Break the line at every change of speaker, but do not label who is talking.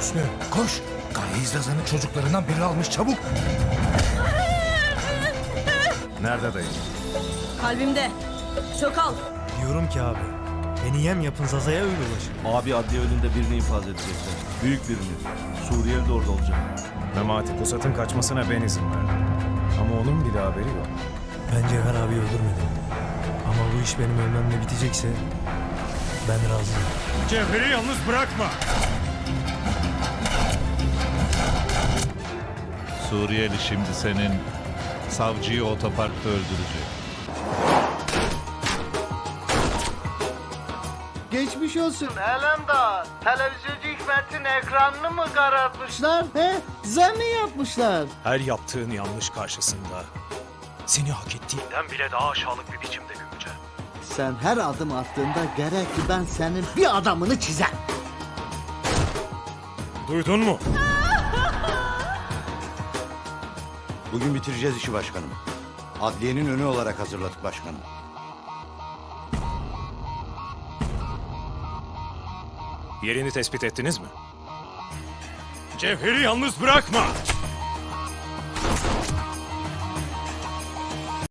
Hüsnü koş. Gaye İzlazan'ın çocuklarından biri almış çabuk.
Nerede dayı?
Kalbimde. Çokal.
Diyorum ki abi. Beni yem yapın Zaza'ya öyle ulaşın.
Abi adliye önünde birini infaz edecekler. Büyük birini. Suriyeli de orada olacak.
Memati Pusat'ın kaçmasına ben izin verdim. Ama onun bile haberi yok.
Ben Cevher abi öldürmedim. Ama bu iş benim ölmemle bitecekse ben razıyım.
Cevher'i yalnız bırakma.
Suriyeli şimdi senin savcıyı otoparkta öldürecek.
Geçmiş olsun Alemdar. Televizyoncu Hikmet'in ekranını mı karartmışlar? He? Zam mı yapmışlar?
Her yaptığın yanlış karşısında seni hak ettiğinden bile daha aşağılık bir biçimde göreceğim.
Sen her adım attığında gerek ki ben senin bir adamını çizem.
Duydun mu?
Bugün bitireceğiz işi başkanım. Adliyenin önü olarak hazırladık başkanım.
Yerini tespit ettiniz mi? Cevher'i yalnız bırakma.